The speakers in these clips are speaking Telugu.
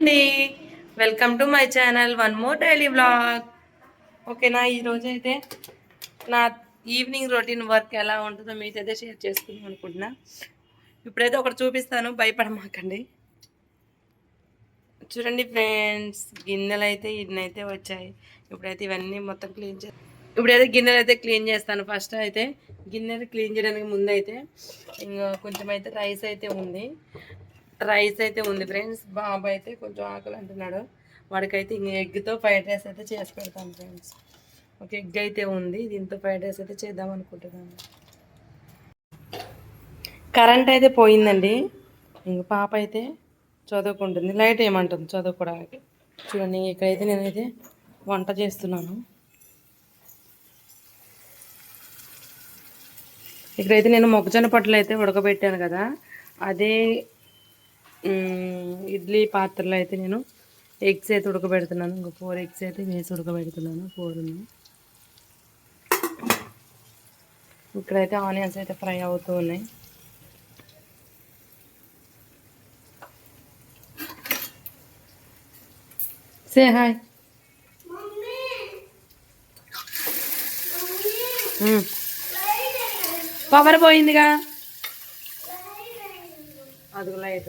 అండి. Welcome to my channel one more daily blog ఓకేనా ఈరోజు అయితే నా ఈవినింగ్ రొటీన్ వర్క్ ఎలా ఉంటుందో మీతో అయితే షేర్ చేసుకుందాం అనుకుంటున్నా. ఇప్పుడైతే ఒకటి చూపిస్తాను భయపడమాకండి. చూడండి ఫ్రెండ్స్ గిన్నెలు అయితే ఇన్నైతే వచ్చాయి. ఇప్పుడైతే ఇవన్నీ మొత్తం క్లీన్ చే ఇప్పుడైతే గిన్నెలు అయితే క్లీన్ చేస్తాను. ఫస్ట్ అయితే గిన్నెలు క్లీన్ చేయడానికి ముందు అయితే ఇంకా కొంచెం అయితే రైస్ అయితే ఉంది. రైస్ అయితే ఉంది ఫ్రెండ్స్. బాబు అయితే కొంచెం ఆకలి అంటున్నాడు. వాడికైతే ఇంక ఎగ్తో ఫ్రైడ్ రైస్ అయితే చేసి పెడతాను ఫ్రెండ్స్. ఒక ఎగ్ అయితే ఉంది. దీంతో ఫ్రైడ్ రైస్ అయితే చేద్దాం అనుకుంటున్నాను. కరెంట్ అయితే పోయిందండి. ఇంక పాప అయితే చదువుకుంటుంది. లైట్ ఏమంటుంది చదువుకోవడానికి? చూడండి ఇక్కడైతే నేనైతే వంట చేస్తున్నాను. ఇక్కడైతే నేను మొక్కజొన్న పట్టలు అయితే ఉడకబెట్టాను కదా. అదే ఇడ్లీ పాత్రలో అయితే నేను ఎగ్స్ అయితే ఉడకబెడుతున్నాను. ఇంకా ఫోర్ ఎగ్స్ అయితే వేసి ఉడకబెడుతున్నాను. ఫోర్ ఇక్కడైతే ఆనియన్స్ అయితే ఫ్రై అవుతూ ఉన్నాయి. సే హాయ్ పవర్ పోయిందిగా? అదిగో లైట్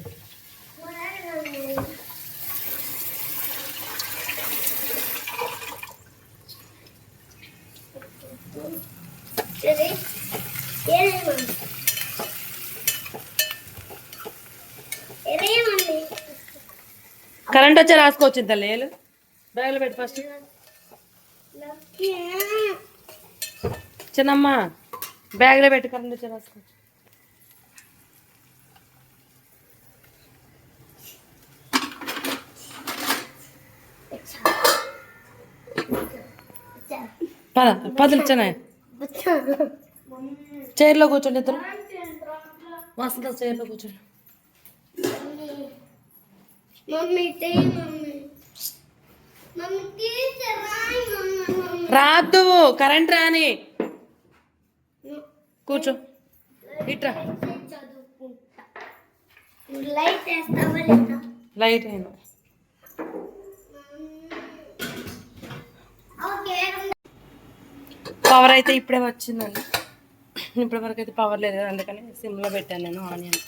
కరెంట్ వచ్చి రాసుకోవచ్చు తల్లి ఏలు బ్యాగ్లో పెట్టి ఫస్ట్ చిన్నమ్మ బ్యాగ్లో పెట్టి కరెంట్ వచ్చి రాసుకోవచ్చు. పద పదులు చిన్న చైర్లో కూర్చోండి ఇద్దరు. వస్తుందా చైర్లో కూర్చోండి. రాద్దు కరెంట్ రాని. కూర్చో. ఇట్రా. లైట్ అయినా పవర్ అయితే ఇప్పుడే వచ్చిందండి. ఇప్పటివరకు అయితే పవర్ లేదు కదా అందుకని సిమ్లో పెట్టాను నేను ఆనియన్స్